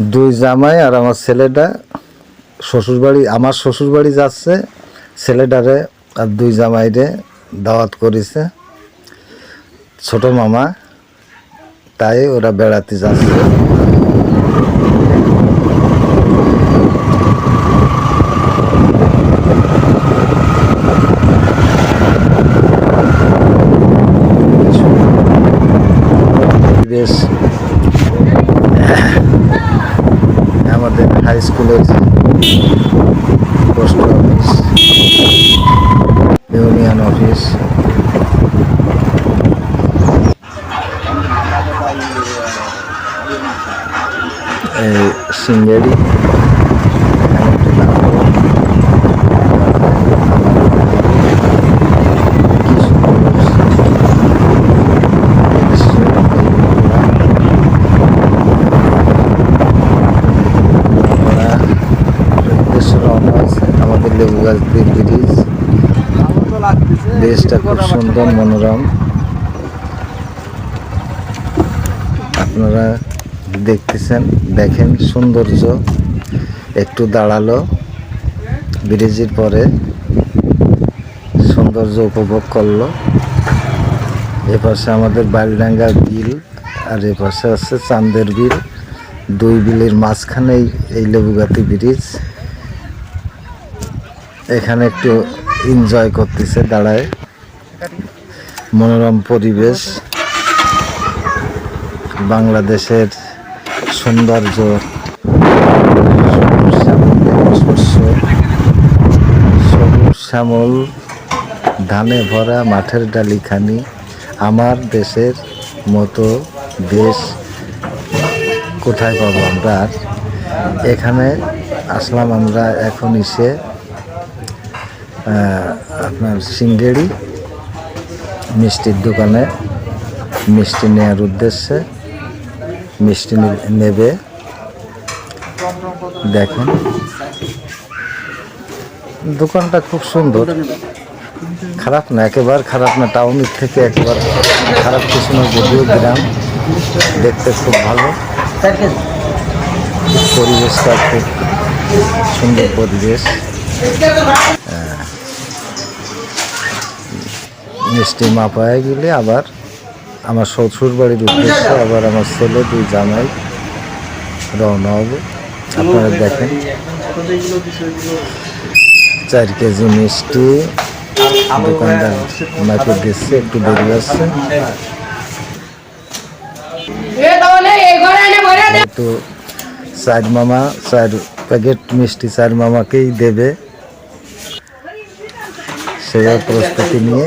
দুই জামাই আর আমার ছেলেটা শ্বশুরবাড়ি, আমার শ্বশুরবাড়ি যাচ্ছে, ছেলেটারে আর দুই জামাইরে দাওয়াত করেছে। ছোট মামা, তাই ওরা বেড়াতে যাচ্ছে বেশ আমাদের স্কুলের পোস্ট অফিস ইউনিয়ন অফিস। এই সিঙ্গেরি উদ্দেশ্য রওনা হয়েছে আমাদের লেবু গাছ দিয়ে ব্রিজ দেশটা খুব সুন্দর, মনোরম। আপনারা দেখতেছেন, দেখেন সৌন্দর্য। একটু দাঁড়াল। ব্রিজের পরে সৌন্দর্য উপভোগ করল। এপাশে আমাদের বালডাঙ্গা বিল, আর এপাশে আছে চান্দের বিল। দুই বিলের মাঝখানেই এই লেবুগাতি ব্রিজ। এখানে একটু এনজয় করতেছে, দাঁড়ায়। মনোরম পরিবেশ, বাংলাদেশের সৌন্দর্য, সবুজ শ্যামল, ধানে ভরা মাঠের ডালিখানি, আমার দেশের মতো দেশ কোথায় পাবো আমরা? এখানে আসলাম আমরা এখন এসে আপনার সিঙ্গেড়ি মিষ্টির দোকানে মিষ্টি নেওয়ার উদ্দেশ্যে মিষ্টি নেবে। দেখেন। দোকানটা খুব সুন্দর। খারাপ না একেবারে খারাপ না টাউনের থেকে একেবারে খারাপ কিছু না যদিও গ্রাম দেখতে খুব ভালো। পরিবেশটা খুব সুন্দর পরিবেশ। আহ, মিষ্টি মা পায়ে গেলে আবার আমার শ্বশুর বাড়ির উদ্দেশ্যে আবার আমার ছেলে দুই জামাই রওনা হবে। আপনারা দেখেন। চার কেজি মিষ্টি দোকানদার মাকে দিচ্ছে একটু দেরি আসছে তো চার মামা চার প্যাকেট মিষ্টি চার মামাকেই দেবে। সেই প্রস্তুতি নিয়ে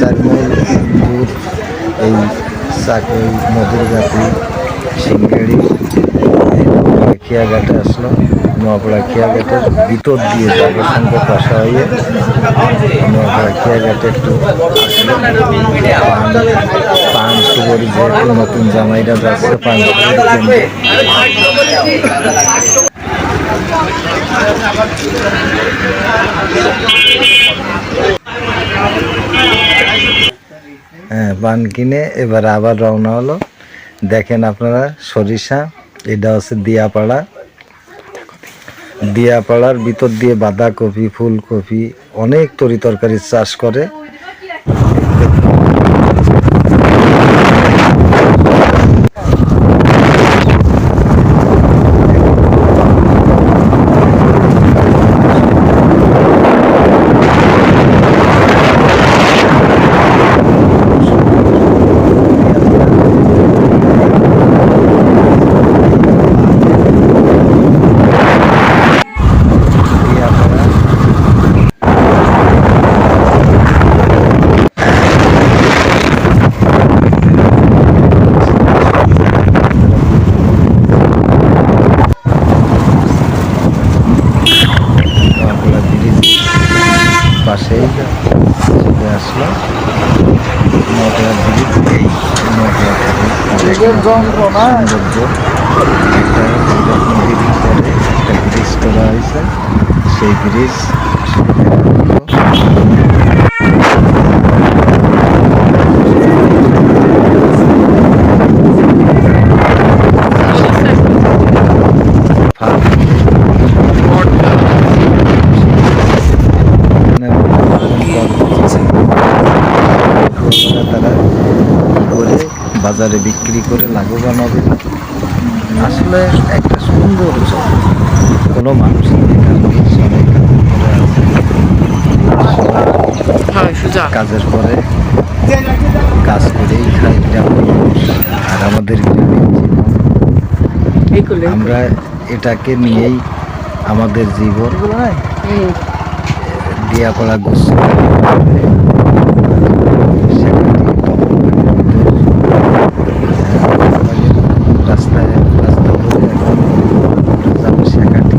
চার মাইল দূর এই চাকরি নদীর গাতি সিঙ্গাড়ি খিয়াঘাটে আসলো নোয়াপাড়া খিয়াঘাটের ভিতর দিয়ে যাবার সঙ্গে পাশা হয়ে নোয়াপাড়া খিয়াঘাটে একটু পান সুগরি যেহেতু নতুন জামাইরা যাচ্ছে, পান। হ্যাঁ পান কিনে এবার আবার রওনা হলো। দেখেন আপনারা সরিষা, এটা হচ্ছে দিয়াপাড়া। দিয়াপাড়ার ভিতর দিয়ে বাঁধাকপি, ফুলকপি, অনেক তরি তরকারির চাষ করে। আসলো নটার দিকে নটার থেকে একটা ব্রিজ করে একটা ব্রিজ করা হয়েছে সেই ব্রিজ বাজারে বিক্রি করে লাভবান হবে। আসলে একটা সুন্দর কোনো মানুষ সবাই কাজের পরে কাজ করেই খাই আর আমাদের আমরা এটাকে নিয়েই আমাদের জীবন। দিয়াপাড়া গোস্ব রাস্তায় রাস্তা ধরে এখন আমরা যাব শেখাটি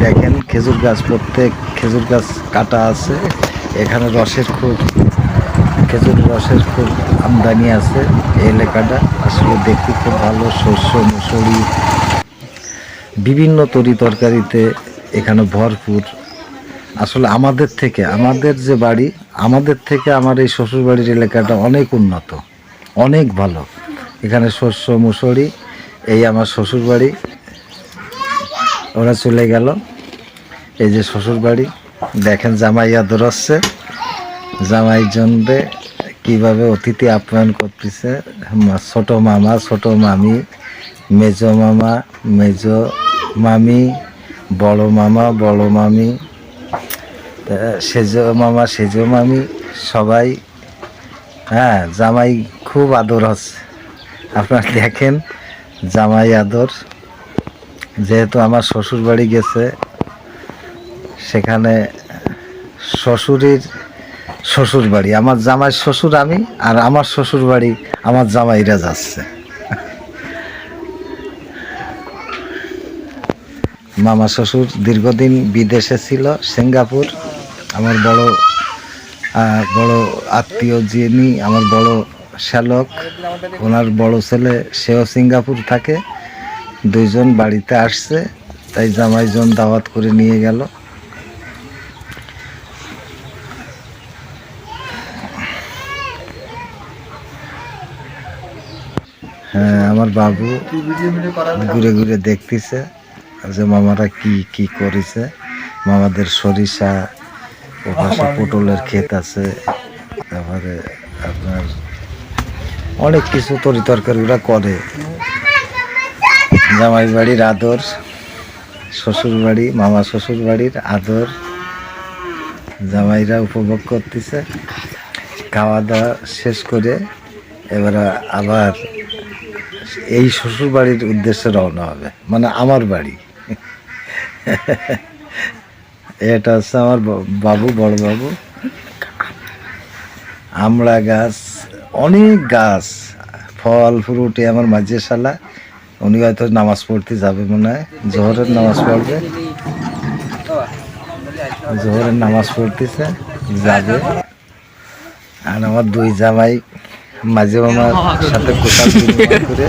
দেখেন খেজুর গাছ, প্রত্যেক খেজুর গাছ কাটা আছে। এখানে রসের খুব, খেজুর রসের খুব আমদানি আছে এই এলাকাটা। আসলে দেখতে খুব ভালো, শস্য, মুসুরি। বিভিন্ন তরি তরকারিতে এখানে ভরপুর। আসলে আমাদের থেকে, আমাদের যে বাড়ি, আমাদের থেকে আমার এই শ্বশুরবাড়ির এলাকাটা অনেক উন্নত, অনেক ভালো। এখানে শস্য, মুসুরি, এই আমার শ্বশুরবাড়ি। ওরা চলে গেল। এই যে শ্বশুরবাড়ি, দেখেন জামাই আদর হচ্ছে জামাই জনরে কীভাবে অতিথি আপ্যায়ন করতেছে। ছোট মামা, ছোট মামি, মেজ মামা, মেজ মামি, বড় মামা, বড় মামি সেজ মামা, সেজ মামি, সবাই হ্যাঁ জামাই খুব আদর হচ্ছে আপনারা দেখেন জামাই আদর। যেহেতু আমার শ্বশুর বাড়ি গেছে সেখানে শ্বশুরের শ্বশুর বাড়ি আমার জামাই শ্বশুর আমি আর আমার শ্বশুর বাড়ি আমার জামাইরা যাচ্ছে মামা শ্বশুর দীর্ঘদিন বিদেশে ছিল, সিঙ্গাপুর। আমার বড় বড় আত্মীয় যিনি আমার বড় শ্যালক, ওনার বড় ছেলে, সেও সিঙ্গাপুর থাকে। দুইজন বাড়িতে আসছে, তাই জামাইজন দাওয়াত করে নিয়ে গেল হ্যাঁ আমার বাবু ঘুরে ঘুরে দেখতেছে যে মামারা কি কি করেছে? মামাদের সরিষা ও পাশে পটলের ক্ষেত আছে, তারপরে আপনার অনেক কিছু তরি তরকারিগুলা করে। জামাই বাড়ির আদর শ্বশুর বাড়ি মামা শ্বশুর বাড়ির আদর, জামাইরা উপভোগ করতেছে। খাওয়া দাওয়া শেষ করে এবার আবার এই শ্বশুর বাড়ির উদ্দেশ্যে রওনা হবে মানে আমার বাড়ি। এটা হচ্ছে আমার বাবু, বড় বাবু। আমড়া গাছ, অনেক গাছ, ফল, ফ্রুটে আমার মাঝে শালা উনি হয়তো নামাজ পড়তে যাবে মনে হয়, জোহরের নামাজ পড়বে। জোহরের নামাজ পড়তেছে, যাবে। আর আমার দুই জামাই মাঝে মামার সাথে কোথাও করে।